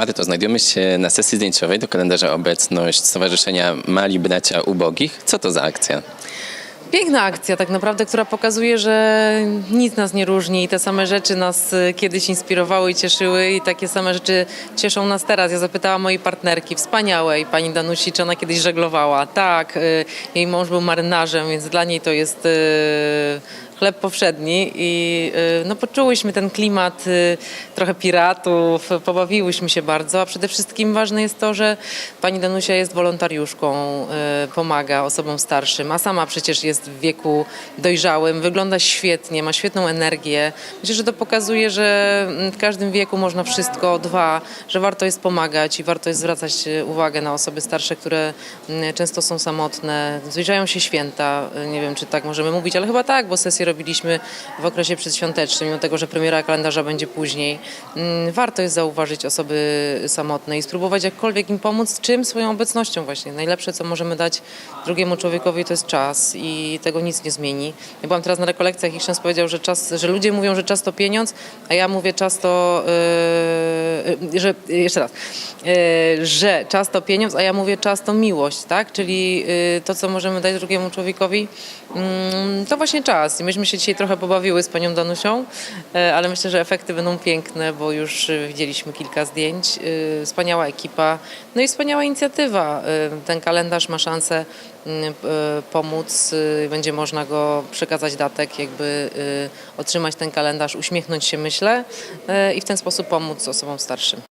Maryto, znajdujemy się na sesji zdjęciowej do kalendarza obecność Stowarzyszenia Mali Bracia Ubogich. Co to za akcja? Piękna akcja tak naprawdę, która pokazuje, że nic nas nie różni i te same rzeczy nas y, kiedyś inspirowały i cieszyły i takie same rzeczy cieszą nas teraz. Ja zapytałam mojej partnerki, wspaniałej, pani Danusi, czy ona kiedyś żeglowała. Tak, y, jej mąż był marynarzem, więc dla niej to jest y, chleb powszedni i y, no, poczułyśmy ten klimat y, trochę piratów, pobawiłyśmy się bardzo, a przede wszystkim ważne jest to, że pani Danusia jest wolontariuszką, y, pomaga osobom starszym, a sama przecież jest w wieku dojrzałym, wygląda świetnie, ma świetną energię. Myślę, że to pokazuje, że mm, w każdym wieku można wszystko, dwa, że warto jest pomagać i warto jest zwracać uwagę na osoby starsze, które mm, często są samotne, zbliżają się święta, nie wiem czy tak możemy mówić, ale chyba tak, bo sesję robiliśmy w okresie przedświątecznym, mimo tego, że premiera kalendarza będzie później. Mm, Warto jest zauważyć osoby samotne i spróbować jakkolwiek im pomóc, czym swoją obecnością właśnie. Najlepsze, co możemy dać drugiemu człowiekowi, to jest czas i tego nic nie zmieni. Ja byłam teraz na rekolekcjach i ksiądz powiedział, że, czas, że ludzie mówią, że czas to pieniądz, a ja mówię czas to, yy, że, jeszcze raz, yy, że czas to pieniądz, a ja mówię czas to miłość, tak? Czyli yy, to, co możemy dać drugiemu człowiekowi, mm, to właśnie czas. I myśmy się dzisiaj trochę pobawiły z panią Danusią, e, ale myślę, że efekty będą piękne, bo już e, widzieliśmy kilka zdjęć. E, Wspaniała ekipa, no i wspaniała inicjatywa. Ten kalendarz ma szansę mm, pomóc, będzie można go przekazać datek, jakby otrzymać ten kalendarz, uśmiechnąć się myślę i w ten sposób pomóc osobom starszym.